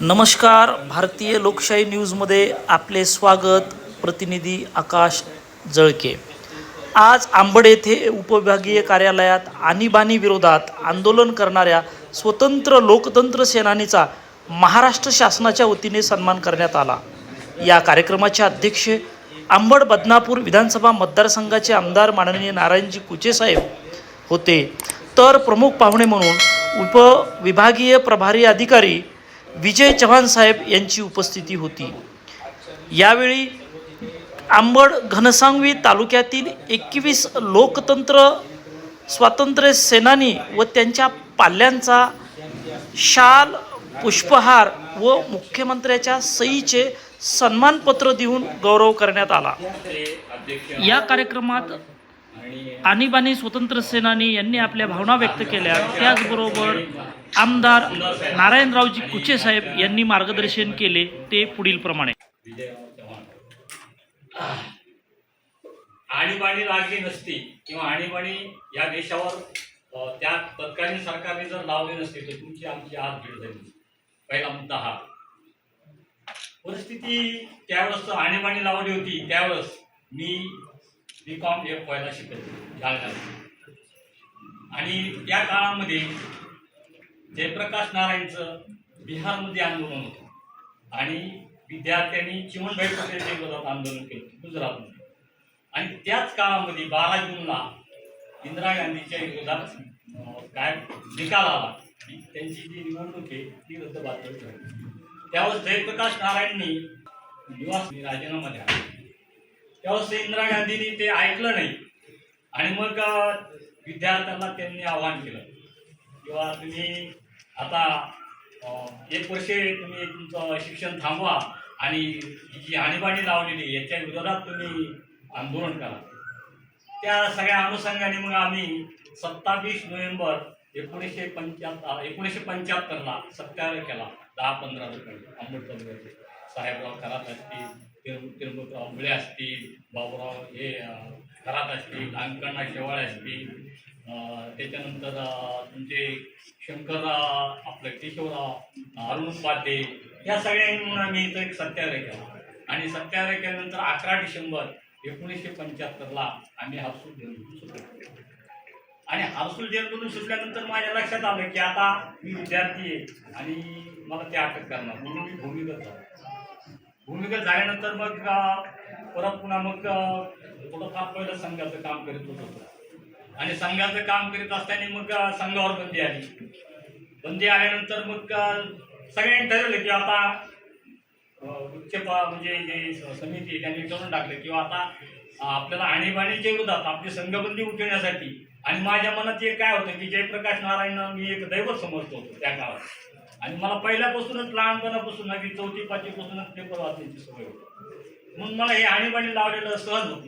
नमस्कार भारतीय लोकशाही न्यूजमध्ये आपले स्वागत प्रतिनिधी आकाश जळके. आज आंबड येथे उपविभागीय कार्यालयात आणीबाणी विरोधात आंदोलन करणाऱ्या स्वतंत्र लोकतंत्र सेनानीचा महाराष्ट्र शासनाच्या वतीने सन्मान करण्यात आला. या कार्यक्रमाचे अध्यक्ष आंबड बदनापूर विधानसभा मतदारसंघाचे आमदार माननीय नारायणजी कुचेसाहेब होते. तर प्रमुख पाहुणे म्हणून उपविभागीय प्रभारी अधिकारी विजय चव्हाण साहेब यांची उपस्थिती होती. यावेळी आंबड घनसांगवी तालुक्यातील एकवीस लोकतंत्र स्वातंत्र्य सेनानी व त्यांच्या पाल्यांचा शाल पुष्पहार व मुख्यमंत्र्याच्या सईचे सन्मानपत्र देऊन गौरव करण्यात आला. या कार्यक्रमात आणीबाणी स्वतंत्र सेनानी यांनी आपल्या भावना व्यक्त केल्या. त्याचबरोबर आमदार नारायणरावजी कुचे साहेब यांनी मार्गदर्शन केले ते पुढील प्रमाणे. आणीबाणी लागली नसती किंवा आणीबाणी या देशावर त्या तत्कालीन सरकारने जर लावली नसती तर तुमची आमची आज भेट झाली पहिला मुद्दा हा परिस्थिती त्यावेळेस आणीबाणी लावली होती. त्यावेळेस मी बी कॉम एफ व्हायला शिकत जालन्यात आणि त्या काळामध्ये जयप्रकाश नारायणचं बिहारमध्ये आंदोलन होतं. आणि विद्यार्थ्यांनी चिमणभाई पटेलच्या विरोधात आंदोलन केलं गुजरातमध्ये. आणि त्याच काळामध्ये बारा जूनला इंदिरा गांधीच्या विरोधात काय निकाल आला. की त्यांची जी निवडणूक आहे ती रद्दबातल झाली. त्यावर जयप्रकाश नारायणनी निवास राजीनामा द्यावा. त्यावेळेस इंदिरा गांधींनी ते ऐकलं नाही. आणि मग विद्यार्थ्यांना त्यांनी आवाहन केलं. किंवा तुम्ही आता एक वर्ष तुम्ही तुमचं शिक्षण थांबवा आणि ही जी आणीबाणी लावलेली याच्या विरोधात तुम्ही आंदोलन करा. त्या सगळ्या अनुषंगाने मग आम्ही सत्तावीस नोव्हेंबर एकोणीसशे पंच्याहत्तर एकोणीसशे पंच्याहत्तरला सत्याग्रह केला दहा पंधरा रुपये आंबेड साहेबराव खरात असतील तिरुम आंबळे असतील बाबुराव हे घरात असतील अंकण्णा शेवाळे असतील. त्याच्यानंतर तुमचे शंकर आपलं केशवराव अरुण उपाध्ये या सगळ्यांना म्हणून आम्ही इथं एक सत्याग्रह केला. आणि सत्याग्रह केल्यानंतर अकरा डिसेंबर एकोणीसशे पंच्याहत्तरला आम्ही हारसूल जेल सुटलो. आणि हारसूल जेलमधून सुटल्यानंतर माझ्या लक्षात आलं की आता मी विद्यार्थी आहे आणि मला ते अटक करणार. म्हणून मी भूमिगत झालो. भूमिगत झाल्यानंतर मग परत पुन्हा मग थोडं थोडंफार पहिलं संघाचं काम करीत होतो. आणि संघाचं काम करीत असताना मग संघावर बंदी आली. बंदी आल्यानंतर मग सगळ्यांनी ठरवलं की आता उच्च म्हणजे जे समिती त्यांनी ठरवून टाकलं किंवा आता आपल्याला आणीबाणीच्या विरोधात आपली संघबंदी उठवण्यासाठी आणि माझ्या मनात एक काय होतं की जयप्रकाश नारायण मी एक दैवत समजतो होतो त्या काळात. आणि मला पहिल्यापासूनच लहानपणापासून अगदी चौथी पाचवीपासूनच पेपर वाचण्याची सवय होती. म्हणून मला हे आणीबाणी लावलेलं सहज होत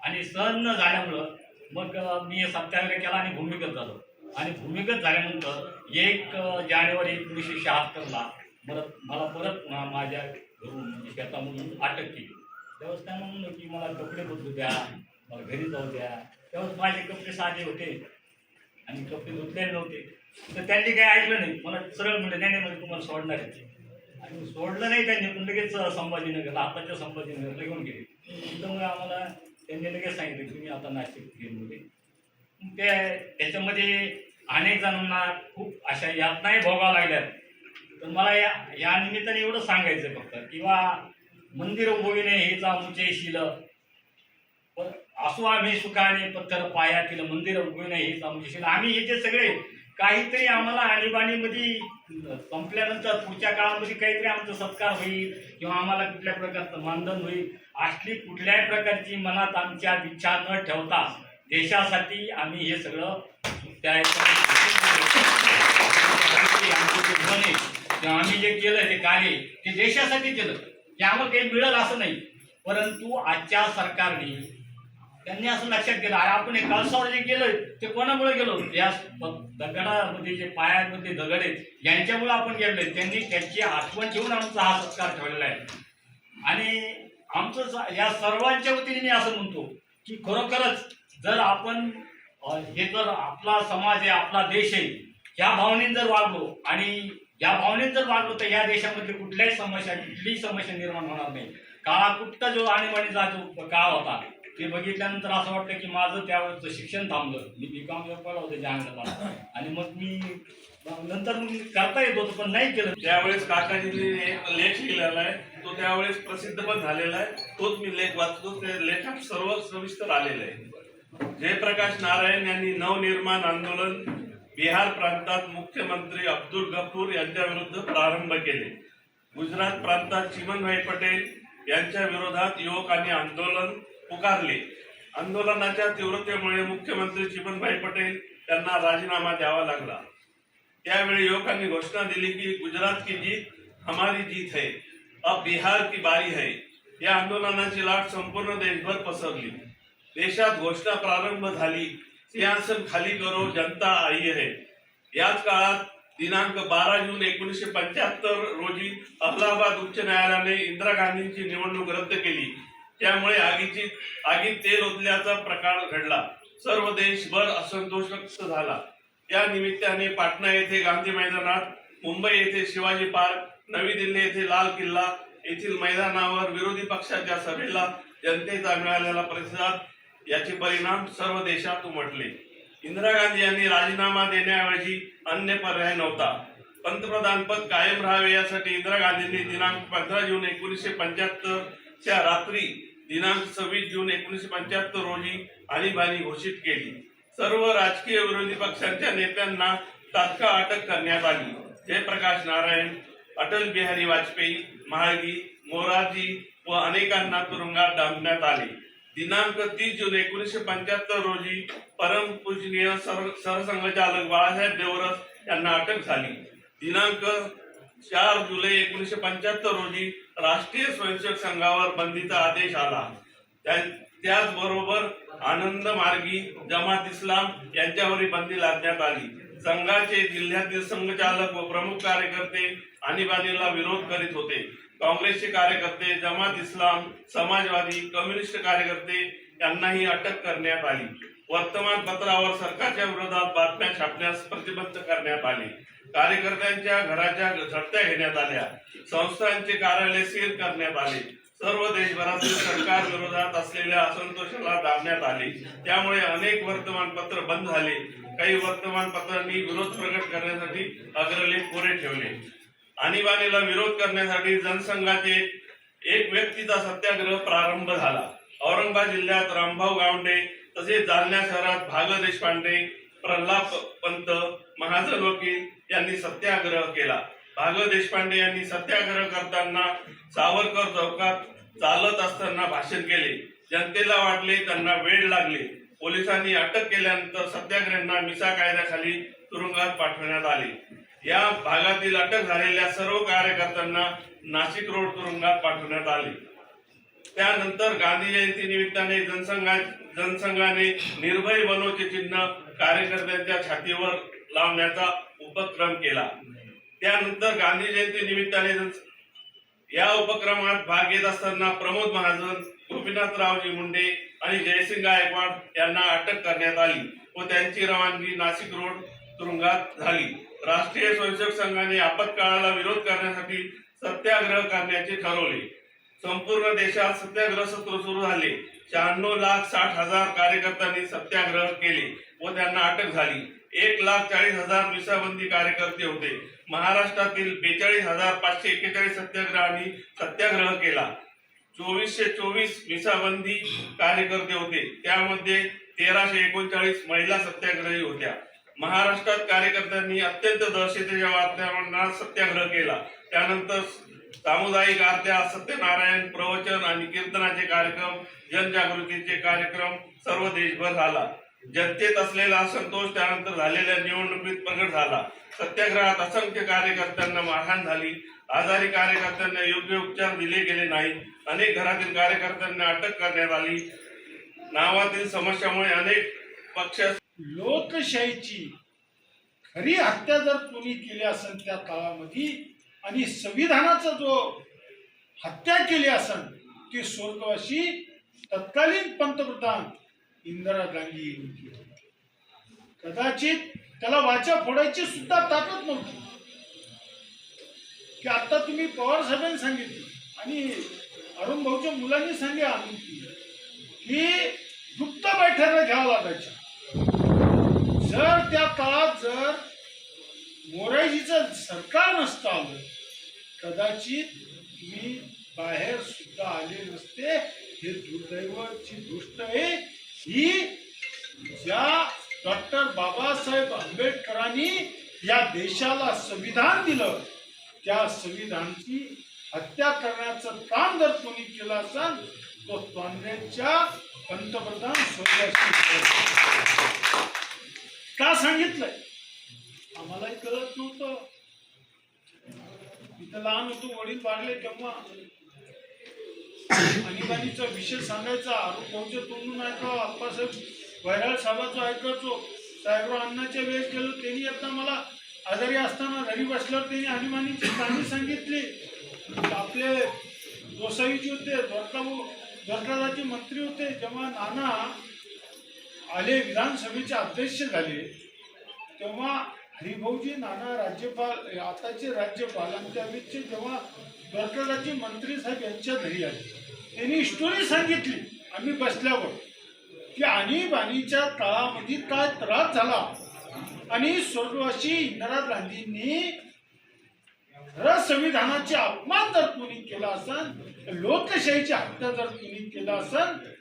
आणि सहज न झाल्यामुळं मग मी हे सत्याग्रह केला आणि भूमिगत झालो. आणि भूमिगत झाल्यानंतर एक जानेवारी एकोणीसशे शहात्तरला परत मला परत माझ्या घरून म्हणजे शेतामधून अटक केली. त्यावेळेस त्यांना म्हणलं की मला कपडे बदलू द्या मला घरी जाऊ द्या. त्यावेळेस माझे कपडे साधे होते. आणि कपडे धुतले नव्हते. तर त्यांनी काही ऐकलं नाही. मला सरळ म्हणलं नाही नाही म्हणजे तुम्हाला सोडणार आहे. आणि सोडलं नाही त्यांनी पण लगेच संभाजीनगरला आताच्या संभाजीनगरला घेऊन गेले. त्याच्यामुळे आम्हाला त्यांनी लगेच सांगितलं की तुम्ही आता नाशिक गेले ते त्याच्यामध्ये अनेक जणांना खूप अशा यातनाही भोगावं लागल्यात. तर मला या या निमित्ताने एवढं सांगायचं फक्त किंवा मंदिर उभविणे हेच आमचे शिल. पण असो आम्ही सुखाने पत्थर पाया केलं मंदिर उभविणे हेच आमचे शिल. आम्ही हे जे सगळे काहीतरी आम्हाला आणीबाणीमध्ये संपल्यानंतर पुढच्या काळामध्ये काहीतरी आमचा सत्कार होईल किंवा आम्हाला कुठल्या प्रकारचं मानधन होईल असली कुठल्याही प्रकारची मनात आमच्या इच्छा न ठेवता देशासाठी आम्ही हे सगळं त्या आमचे जे मन आहे किंवा आम्ही जे केलं ते कार्य ते देशासाठी केलं. की आम्हाला काही मिळेल असं नाही. परंतु आजच्या सरकारने त्यांनी असं लक्षात केलं. आणि आपण हे कळसावर जे गेलोय ते कोणामुळे गेलो या दगडामध्ये जे पायामध्ये दगड आहेत यांच्यामुळे आपण गेलोय. त्यांनी त्यांची आठवण ठेवून आमचा हा सत्कार ठेवलेला आहे. आणि आमचं या सर्वांच्या वतीने मी असं म्हणतो की खरोखरच जर आपण हे जर आपला समाज आहे आपला देश आहे या भावनेने जर वागलो आणि या भावनेत जर वागलो तर या देशामध्ये कुठल्याही समस्या कुठलीही समस्या निर्माण होणार नाही. काळा कुठचा जो आणीबाणीचा जो काळ होता. ते बघितल्यानंतर असं वाटतं की माझं त्यावेळेचं शिक्षण थांबलं. मी बीकॉम पडला होते जहांगीरला. आणि मग मी नंतर मग करता येत होतं पण नाही केलं. त्यावेळेस काकाजींनी एक लेख लिहिलेला आहे. तो त्यावेळेस प्रसिद्ध पण झालेला आहे. तोच मी लेख वाचतो. ते लेखात सर्व सविस्तर आलेलं आहे जयप्रकाश नारायण यांनी नवनिर्माण आंदोलन बिहार प्रांतात मुख्यमंत्री अब्दुल गफूर यांच्या विरुद्ध प्रारंभ केले. गुजरात प्रांतात चिमनभाई पटेल यांच्या विरोधात युवकांनी आंदोलन पुकारले. आंदोलनाच्या तीव्रतेमुळे मुख्यमंत्री चिमनभाई पटेल त्यांना राजीनामा द्यावा लागला. त्यावेळी युवकांनी घोषणा दिली की गुजरात की जीत हमारी जीत है अब बिहार की बारी है. या आंदोलनाची लाट संपूर्ण देशभर पसरली. देशात घोषणा प्रारंभ झाली सिंहासन खाली करो जनता आई है. याच काळात दिनांक बारा जून एकोणीसशे पंच्याहत्तर रोजी अहलाबाद उच्च न्यायालयाने इंदिरा गांधींची निवडणूक रद्द केली. त्यामुळे आगीची आगीत तेल ओतल्याचा प्रकार घडला. सर्व देशभर असंतोष व्यक्त झाला. या निमित्ताने पाटणा येथे गांधी मैदानात मुंबई येथे शिवाजी पार्क नवी दिल्ली येथे लाल किल्ला येथील मैदानावर विरोधी पक्षाच्या सभेला जनतेचा मिळालेला प्रतिसाद याचे परिणाम सर्व देशात उमटले. इंदिरा गांधी यांनी राजीनामा देण्याऐवजी अन्य पर्याय नव्हता. पंतप्रधान पद कायम राहावे यासाठी इंदिरा गांधींनी दिनांक पंधरा जून एकोणीसशे पंच्याहत्तर च्या रात्री दिनांक सव्वीस जून एकोणीसशे पंच्याहत्तर रोजी आणीबाणी घोषित केली. सर्व राजकीय विरोधी पक्षांच्या नेत्यांना तात्काळ अटक करण्यात आली. जयप्रकाश नारायण अटल बिहारी वाजपेयी महागी मोरारजी व अनेकांना तुरुंगात डांबण्यात आले. दिनांक तीस जून एकोणीसशे पंच्याहत्तर रोजी परमपूजनीय सर सरसंघचालक बाळासाहेब देवरस यांना अटक झाली. दिनांक चार जुलै एकोणीसशे पंच्याहत्तर रोजी राष्ट्रीय स्वयंसेवक संघावर बंदीचा आदेश आला. त्याचबरोबर आनंद मार्गी जमात इस्लाम यांच्यावरही बंदी लादण्यात आली. संघाचे जिल्ह्यातील संघचालक व प्रमुख कार्यकर्ते आणीबाणीला विरोध करीत होते. काँग्रेसचे कार्यकर्ते जमात इस्लाम समाजवादी कम्युनिस्ट कार्यकर्ते यांनाही अटक करण्यात आली. वर्तमानपत्रावर सरकारच्या विरोधात बातम्या छापण्यास प्रतिबंध करण्यात आले. कार्यकर्त्यांच्या घराच्या झडत्या घेण्यात आल्या. संस्थांचे कार्यालय सील करण्यात आले. सर्व देशभरातील सरकार विरोधात असलेल्या असंतोषाला दाबण्यात आले. त्यामुळे अनेक वर्तमानपत्र बंद झाले. काही वर्तमानपत्रांनी विरोध प्रकट करण्यासाठी अग्रलेख कोरे ठेवले. आणीबाणीला विरोध करण्यासाठी जनसंघाचे एक व्यक्तीचा सत्याग्रह प्रारंभ झाला. औरंगाबाद जिल्ह्यात रामभाऊ गावंडे तसेच जालना शहरात भाग देशपांडे प्रल्हाद पंत महाजन वकील यांनी सत्याग्रह केला. भाग देशपांडे यांनी सत्याग्रह करताना सावरकर चौकात चालत असताना भाषण केले. जनतेला वाटले त्यांना वेळ लागले. पोलिसांनी अटक केल्यानंतर सत्याग्रहांना मिसा कायद्याखाली तुरुंगात पाठवण्यात आले. या भागातील अटक झालेल्या सर्व कार्यकर्त्यांना नाशिक रोड तुरुंगात पाठवण्यात आले. त्यानंतर गांधी जयंती निमित्ताने जनसंघा जनसंघाने निर्भय बनोचे चिन्ह कार्यकर्त्यांच्या छातीवर लावण्याचा उपक्रम केला. त्यानंतर गांधी जयंती निमित्ताने या उपक्रमात भाग घेत असताना प्रमोद महाजन गोपीनाथरावजी मुंडे आणि जयसिंग गायकवाड यांना अटक करण्यात आली व त्यांची रवानगी नाशिक रोड तुरुंगात झाली. राष्ट्रीय स्वयंसेवक संघाने आपत्काळाला विरोध करण्यासाठी सत्याग्रह करण्याचे ठरवले. संपूर्ण देशात सत्याग्रह सत्र सुरू झाले. शहाण्णव लाख साठ हजार कार्यकर्त्यांनी सत्याग्रह केले व त्यांना अटक झाली. एक लाख चाळीस हजार मिसाबंदी कार्यकर्ते होते. महाराष्ट्रातील बेचाळीस हजार पाचशे एक्केचाळीस सत्याग्रहांनी सत्याग्रह केला. चोवीसशे चोवीस मिसाबंदी कार्यकर्ते होते. त्यामध्ये तेराशे एकोणचाळीस महिला सत्याग्रही होत्या. महाराष्ट्रात कार्यकर्त्यांनी अत्यंत दहशतीच्या वातावरणात सत्याग्रह केला. त्यानंतर सामुदायिक आरत्या सत्यनारायण प्रवचन आणि कीर्तनाचे कार्यक्रम जनजागृतीचे कार्यक्रम सर्व देशभर झाला. जनतेत असलेला असंतोष त्यानंतर झालेल्या निवडणुकीत प्रगट झाला. सत्याग्रहात असंख्य कार्यकर्त्यांना मारहाण झाली. आजारी कार्यकर्त्यांना योग्य उपचार दिले गेले नाही अनेक घरातील कार्यकर्त्यांना अटक करण्यात आली. नावातील समस्यामुळे अनेक पक्ष लोकशाहीची खरी हत्या जर कोणी केली असेल त्या काळामध्ये आणि संविधानाचा जो हत्या केली असेल ती स्वर्गवासी तत्कालीन पंतप्रधान इंदिरा गांधी यांनी कदाचित त्याला वाचा फोडायची सुद्धा ताकद नव्हती. की आता तुम्ही पवार साहेबांनी सांगितलं आणि अरुण भाऊच्या मुलांनी सांगितलं की गुप्त बैठका घ्यावं लागायच्या. जर त्या काळात जर मोरायजीचं सरकार नसतं आलं कदाचित मी बाहेर सुद्धा आले नसते हे दुर्दैवाची गोष्ट आहे. ही ज्या डॉक्टर बाबासाहेब आंबेडकरांनी या देशाला संविधान दिलं त्या संविधानची हत्या करण्याचं काम जर कोणी केलं असेल तो काँग्रेसच्या पंतप्रधान का सांगितलंय? आम्हालाही कळत नव्हतं. लहान होतो वडील वाढले तेव्हा. आणीबाणीचा विषय सांगायचा आरोप भाऊच्या तोंडून ऐकावं आप्पासाहेब वैराळ साहेबाचं ऐकायचो. साहेबराव अण्णाच्या वेळेस गेलो त्यांनी आता मला आजारी असताना घरी बसल्यावर त्यांनी हनुमानीची कहाणी सांगितली. आपले गोसाईजी होते द्वारकाभाऊ द्वारकादाचे मंत्री होते. जेव्हा नाना आले विधानसभेचे अध्यक्ष झाले तेव्हा हरिभाऊजी नाना राज्यपाल आताचे राज्यपाल आणि त्यावेळेचे जेव्हा द्वारकादाचे मंत्री साहेब यांच्या घरी आले त्यांनी स्टोरी सांगितली आम्ही बसल्यावर की आणीबाणीच्या तळामध्ये काय त्रास झाला? आणि स्वर्गवासी इंदिरा गांधींनी संविधानाचे अपमान जर कोणी केला असेल लोकशाहीची हत्या जर कोणी केला असेल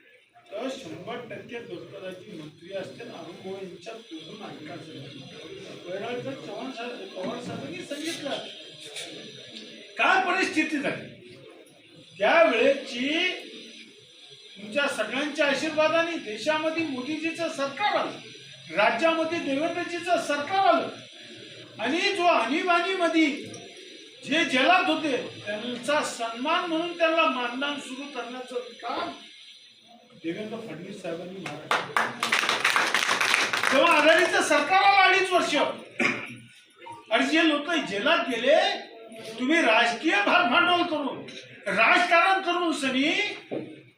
तर शंभर टक्के दोस्तराजी मंत्री असतील अनुभव यांच्या तोडून ऐकायचं वैराळकर चव्हाण साहेब पवार साहेबांनी सांगितलं. काय परिस्थिती झाली? त्यावेळेची तुमच्या सगळ्यांच्या आशीर्वादाने देशामध्ये मोदीजीचं सरकार आलं राज्यामध्ये देवेंद्रजीचं सरकार आलं. आणि जो आणीबाणीमध्ये जे जेलात होते त्यांचा सन्मान म्हणून त्यांना मानधन सुरू करण्याचं काम देवेंद्र फडणवीस साहेबांनी महाराष्ट्र तेव्हा आघाडीचं सरकार आलं अडीच वर्ष. आणि जे लोक जेलात गेले तुम्ही राजकीय भाग भांडवल करून राजकारण करून सनी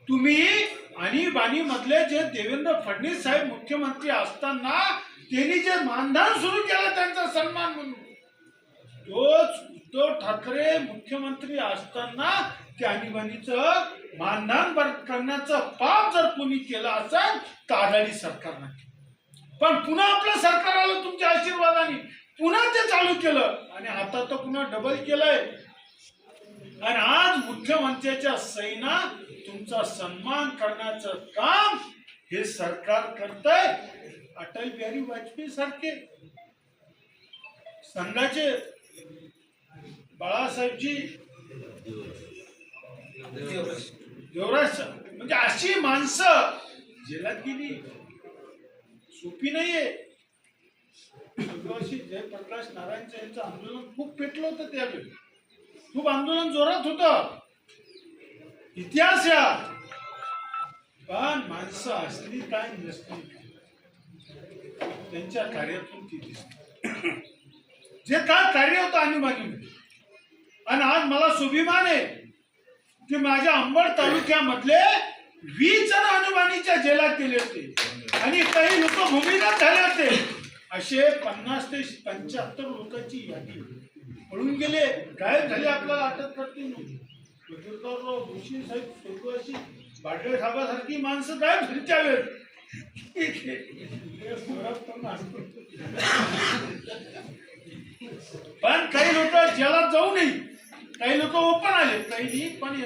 तुम्ही आणीबाणी मधले जे देवेंद्र फडणवीस साहेब मुख्यमंत्री असताना त्यांनी जे मानधन सुरू केलं त्यांचा सन्मान म्हणून तोच उद्धव ठाकरे मुख्यमंत्री असताना त्या आणीबाणीचं मानधन करण्याचं पाप जर कोणी केलं असेल तर आघाडी सरकारनं केलं. पण पुन्हा आपलं सरकार आलं तुमच्या आशीर्वादाने. पुन्हा ते चालू केलं. आणि आता तर पुन्हा डबल केलंय. आणि आज मुख्यमंत्र्याच्या सैना तुमचा सन्मान करण्याचं काम हे सरकार करतंय. अटल बिहारी वाजपेयी सारखे. संघाचे बाळासाहेबजी. देवराज म्हणजे अशी माणसं जेलात गेली सोपी नाहीये. जय जयप्रकाश नारायणचं यांचं आंदोलन खूप पेटलं होतं त्यावेळी. खूप आंदोलन जोरात होत. इतिहास या. पण माणसं असली काय नसली त्यांच्या कार्यातून ती दिसते जे काय कार्य होतं आणीबाणीमध्ये आणि आज मला स्वाभिमान आहे. की माझ्या अंबड तालुक्यामधले वीस जण अनुमानीच्या जेलात गेले होते. आणि काही लोक भूमिगत झाले होते. असे पन्नास ते पंच्याहत्तर लोकांची यादी पळून गेले. गायब झाले आपल्याला अटक करते नव्हती भूषण साहेब स्वर्गवासी पाटले साहेबासारखी माणसं गायब झाली त्यावेळेस पण पण काही लोक जेलात जाऊ नये. काही लोक ओपन आले काही नाही पण